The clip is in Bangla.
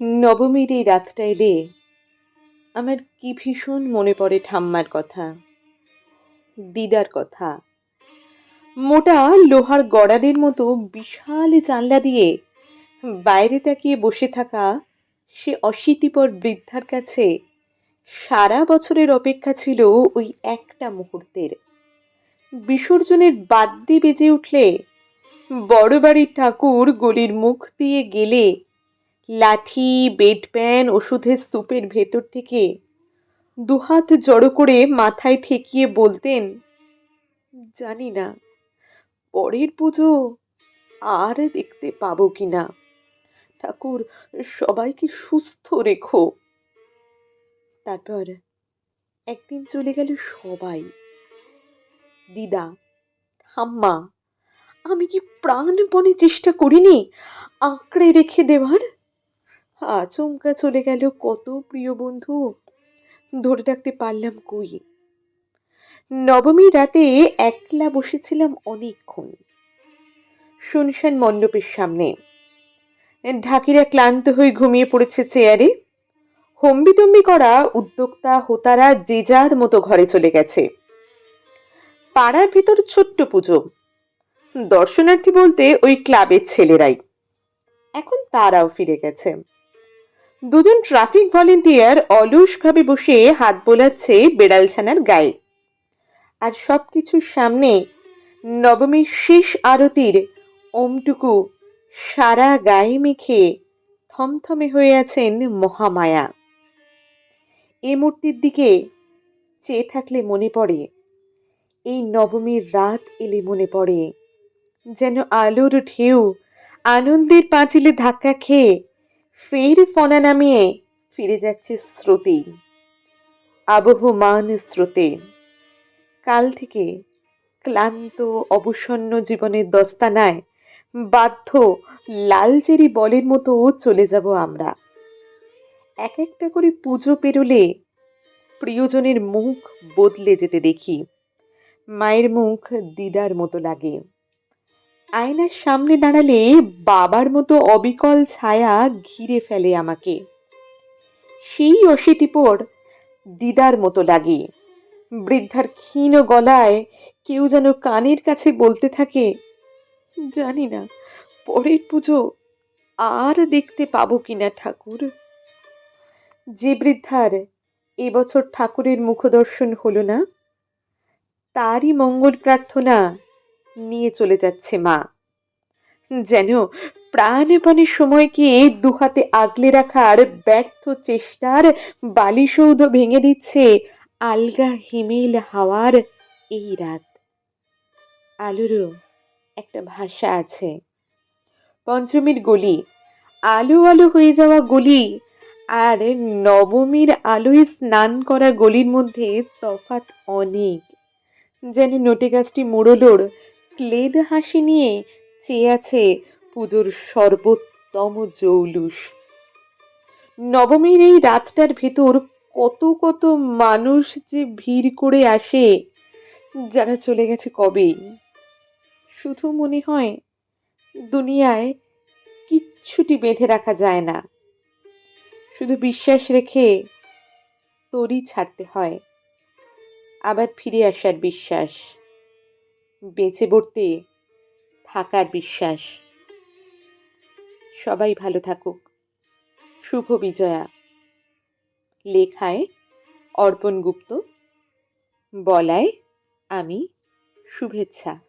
নবমীর এই রাতটা এলে আমার কি ভীষণ মনে পড়ে ঠাম্মার কথা, দিদার কথা। মোটা লোহার গড়াদের মতো বিশাল জানলা দিয়ে বাইরে তাকিয়ে বসে থাকা সে অশীতিপর বৃদ্ধার কাছে সারা বছরের অপেক্ষা ছিল ওই একটা মুহূর্তের। বিসর্জনের বাদ্যি বেজে উঠলে বড় বাড়ির ঠাকুর গলির মুখ দিয়ে গেলে লাঠি বেড প্যান ওষুধের স্তূপের ভেতর থেকে দুহাত জড়ো করে মাথায় ঠেকিয়ে বলতেন, জানি না, পরের পুজো আর দেখতে পাবো কি না। ঠাকুর, সবাইকে সুস্থ রেখো। তারপর একদিন চলে গেল সবাই। দিদা, ঠাম্মা, আমি কি প্রাণপণে চেষ্টা করিনি আঁকড়ে রেখে দেওয়ার? আচমকা চলে গেল কত প্রিয় বন্ধু। ধরে রাখতে পারলাম কই। নবমী রাতে একলা বসেছিলাম অনেকক্ষণ। শুনশান মণ্ডপের সামনে। ঢাকিরা ক্লান্ত হয়ে ঘুমিয়ে পড়েছে চেয়ারে। হম্বিতম্বি করা উদ্যোক্তা, হোতারা যে যার মতো ঘরে চলে গেছে। পাড়ার ভেতর ছোট্ট পুজো। দর্শনার্থী বলতে ওই ক্লাবের ছেলেরাই। এখন তারাও ফিরে গেছে। দুজন ট্রাফিক ভলেন্টিয়ার অলসভাবে বসে হাত বোলাচ্ছে বেড়ালছানার গায়ে। আর সব কিছুর সামনে নবমীর শেষ আরতির ওমটুকু সারা গায়ে মেখে থমথমে হয়ে আছেন মহামায়া। এ মূর্তির দিকে চেয়ে থাকলে মনে পড়ে, এই নবমীর রাত এলে মনে পড়ে, যেন আলোর ঢেউ আনন্দের পাঁচিলে ধাক্কা খেয়ে ফের ফনা নামিয়ে ফিরে যাচ্ছে স্রোতেই আবহমান স্রোতে কাল থেকে ক্লান্ত, অবসন্ন জীবনের দস্তানায় বাধ্য লালচেরি বলের মতো চলে যাব আমরা। এক একটা করে পুজো পেরোলে প্রিয়জনের মুখ বদলে যেতে দেখি। মায়ের মুখ দিদার মতো লাগে। আয়নার সামনে দাঁড়ালে বাবার মতো অবিকল ছায়া ঘিরে ফেলে আমাকে। সেই অশীতিপর দিদার মতো লাগে। বৃদ্ধার ক্ষীণ গলায় কেউ যেন কানের কাছে বলতে থাকে, জানি না, পরের পুজো আর দেখতে পাবো কিনা ঠাকুর? যে বৃদ্ধার এবছর ঠাকুরের মুখদর্শন হলো না, তারই মঙ্গল প্রার্থনা নিয়ে চলে যাচ্ছে মা। যেন প্রাণপণে সময়কে দুহাতে আগলে রাখার ব্যর্থ চেষ্টার বালিসৌধ ভেঙে দিচ্ছে আলগা হিমেল হাওয়ার এই রাত। আলোরও একটা ভাষা আছে। পঞ্চমীর গলি, আলো আলো হয়ে যাওয়া গলি আর নবমীর আলোয় স্নান করা গলির মধ্যে তফাৎ অনেক। যেন নোটে গাছটি মোড়লোর ক্লেদ হাসি নিয়ে চেয়ে আছে পুজোর সর্বোত্তম জৌলুস। নবমীর এই রাতটার ভেতর কত কত মানুষ যে ভিড় করে আসে, যারা চলে গেছে কবেই? শুধু মনে হয় দুনিয়ায় কিচ্ছুটি বেঁধে রাখা যায় না। শুধু বিশ্বাস রেখে তরি ছাড়তে হয়। আবার ফিরে আসার বিশ্বাস। বেঁচে পড়তে থাকার বিশ্বাস। সবাই ভালো থাকুক। শুভ বিজয়া। লেখায় অর্পণ গুপ্ত। বলায় আমি শুভেচ্ছা।